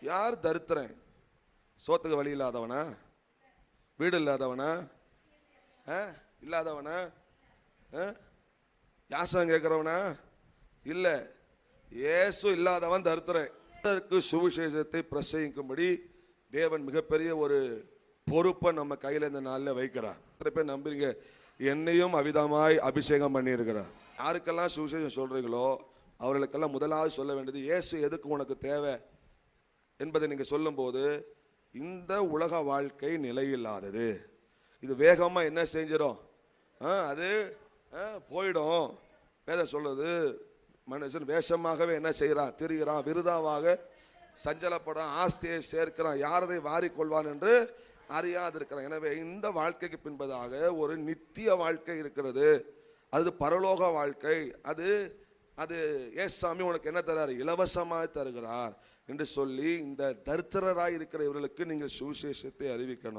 யார் தருத்திரன்? சோத்துக்கு வழி இல்லாதவனா? வீடு இல்லாதவனா? ஆ? இல்லாதவனா? ஆ? யாசகம் கேட்குறவனா? இல்லை. ஏசு இல்லாதவன் தருத்திரன். சுவிசேஷத்தை பிரசங்கிக்கும்படி தேவன் மிகப்பெரிய ஒரு பொறுப்பை நம்ம கையில் இந்த நாளில் வைக்கிறார். எத்தனை பேர் நம்புறீங்க? என்னையும் அவிதமாய் அபிஷேகம் பண்ணியிருக்கிறார். யாருக்கெல்லாம் சுவிசேஷம் சொல்கிறீங்களோ அவர்களுக்கெல்லாம் முதலாவது சொல்ல வேண்டியது ஏசு எதுக்கு உனக்கு தேவை? என்பதை நீங்கள் சொல்லும்போது இந்த உலக வாழ்க்கை நிலையில்லாதது. இது வேகமாக என்ன செஞ்சிடும் ஆ, அது போயிடும். வேதம் சொல்லுது மனுஷன் வேஷமாகவே என்ன செய்கிறான் திரிகிறான் விருதாவாக சஞ்சலப்படான் ஆஸ்தியை சேர்க்கிறான் யாரதை வாரிக்கொள்வான் என்று அறியாதிருக்கிறான். எனவே இந்த வாழ்க்கைக்கு பின்பதாக ஒரு நித்திய வாழ்க்கை இருக்கிறது. அது பரலோக வாழ்க்கை. அது அது ஏசாமி உனக்கு என்ன தராரு? இலவசமாக தருகிறார் என்று சொல்லி இந்த தரித்திரராய் இருக்கிற இவர்களுக்கு நீங்கள் சுவிசேஷத்தை அறிவிக்கணும்.